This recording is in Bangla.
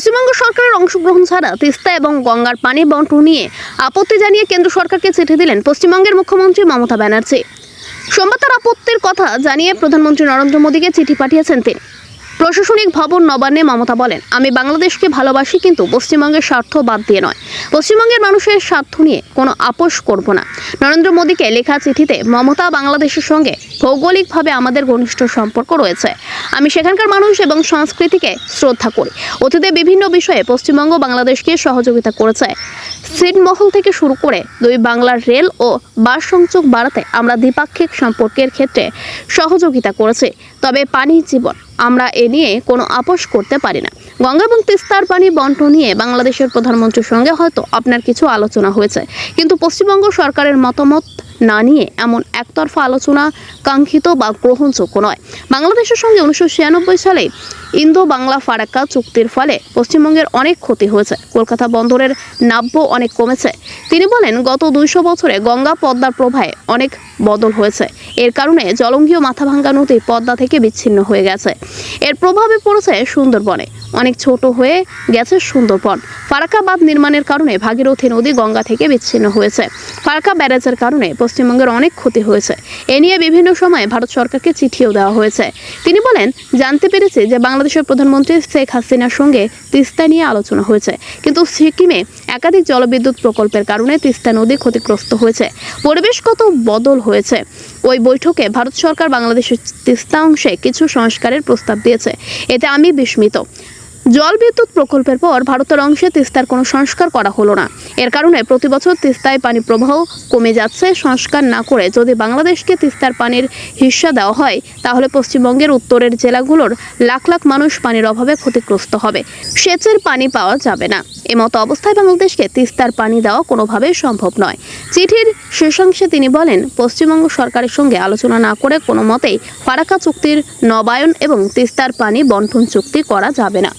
পশ্চিমবঙ্গ সরকারের অংশগ্রহণ ছাড়া তিস্তা এবং গঙ্গার পানি বন্টন নিয়ে আপত্তি জানিয়ে কেন্দ্র সরকারকে চিঠি দিলেন পশ্চিমবঙ্গের মুখ্যমন্ত্রী মমতা ব্যানার্জি। সোমবার তার আপত্তির কথা জানিয়ে প্রধানমন্ত্রী নরেন্দ্র মোদীকে চিঠি পাঠিয়েছেন তিনি। প্রশাসনিক ভবন নবান্নে মমতা বলেন, আমি বাংলাদেশকে ভালোবাসি কিন্তু পশ্চিমবঙ্গের স্বার্থ বাদ দিয়ে নয়। পশ্চিমবঙ্গের মানুষের স্বার্থ নিয়ে কোনো আপোষ করব না। নরেন্দ্র মোদীকে লেখা চিঠিতে মমতা বাংলাদেশের সঙ্গে ভৌগোলিকভাবে আমাদের ঘনিষ্ঠ সম্পর্ক রয়েছে। আমি সেখানকার মানুষ এবং সংস্কৃতিকে শ্রদ্ধা করি। অতীতে বিভিন্ন বিষয়ে পশ্চিমবঙ্গ বাংলাদেশকে সহযোগিতা করেছে। ছিটমহল থেকে শুরু করে দুই বাংলার রেল ও বাস সংযোগ বাড়াতে আমরা দ্বিপাক্ষিক সম্পর্কের ক্ষেত্রে সহযোগিতা করেছি। তবে পানি জীবন আমরা এ নিয়ে কোনো আপোষ করতে পারি না। গঙ্গা এবং তিস্তার পানি বন্টন নিয়ে বাংলাদেশের প্রধানমন্ত্রীর সঙ্গে হয়তো আপনার কিছু আলোচনা হয়েছে। কিন্তু পশ্চিমবঙ্গ সরকারের মতামত না নিয়ে এমন একতরফা আলোচনা কাঙ্ক্ষিত বা গ্রহণযোগ্য নয়। বাংলাদেশের সঙ্গে উনিশশো ছিয়ানব্বই সালে ইন্দো বাংলা ফারাক্কা চুক্তির ফলে পশ্চিমবঙ্গের অনেক ক্ষতি হয়েছে। কলকাতা বন্দরের নাব্য অনেক কমেছে। তিনি বলেন, গত দুইশো বছরে গঙ্গা পদ্মার প্রবাহে অনেক বদল হয়েছে। এর কারণে জলঙ্গীয় মাথাভাঙ্গা নদী পদ্মা থেকে বিচ্ছিন্ন হয়ে গেছে। এর প্রভাবে পড়েছে সুন্দরবনে। অনেক ছোট হয়ে গেছে সুন্দরবন। ফারাক্কা বাঁধ নির্মাণের কারণে ভাগীরথী নদী গঙ্গা থেকে বিচ্ছিন্ন হয়েছে। ফারাক্কা ব্যারাজের কারণে পশ্চিমবঙ্গের অনেক ক্ষতি হয়েছে। এ নিয়ে বিভিন্ন সময় ভারত সরকারকে চিঠিও দেওয়া হয়েছে। তিনি বলেন, জানতে পেরেছি যে বাংলাদেশের প্রধানমন্ত্রী শেখ হাসিনার সঙ্গে তিস্তা নিয়ে আলোচনা হয়েছে। কিন্তু সিকিমে একাধিক জলবিদ্যুৎ প্রকল্পের কারণে তিস্তা নদী ক্ষতিগ্রস্ত হয়েছে। পরিবেশগত বদল হয়েছে। ওই বৈঠকে ভারত সরকার বাংলাদেশের তিস্তা অংশে কিছু সংস্কারের প্রস্তাব দিয়েছে। এতে আমি বিস্মিত। জল বিদ্যুৎ প্রকল্পের পর ভারতের অংশে তিস্তার কোনো সংস্কার করা হলো না। এর কারণে প্রতি বছর তিস্তায় পানি প্রবাহ কমে যাচ্ছে। সংস্কার না করে যদি বাংলাদেশকে তিস্তার পানির হিস্সা দেওয়া হয়, তাহলে পশ্চিমবঙ্গের উত্তরের জেলাগুলোর লাখ লাখ মানুষ পানির অভাবে ক্ষতিগ্রস্ত হবে। সেচের পানি পাওয়া যাবে না। এমতো অবস্থায় বাংলাদেশকে তিস্তার পানি দেওয়া কোনোভাবেই সম্ভব নয়। চিঠির শেষাংশে তিনি বলেন, পশ্চিমবঙ্গ সরকারের সঙ্গে আলোচনা না করে কোনো মতেই ফারাক্কা চুক্তির নবায়ন এবং তিস্তার পানি বন্টন চুক্তি করা যাবে না।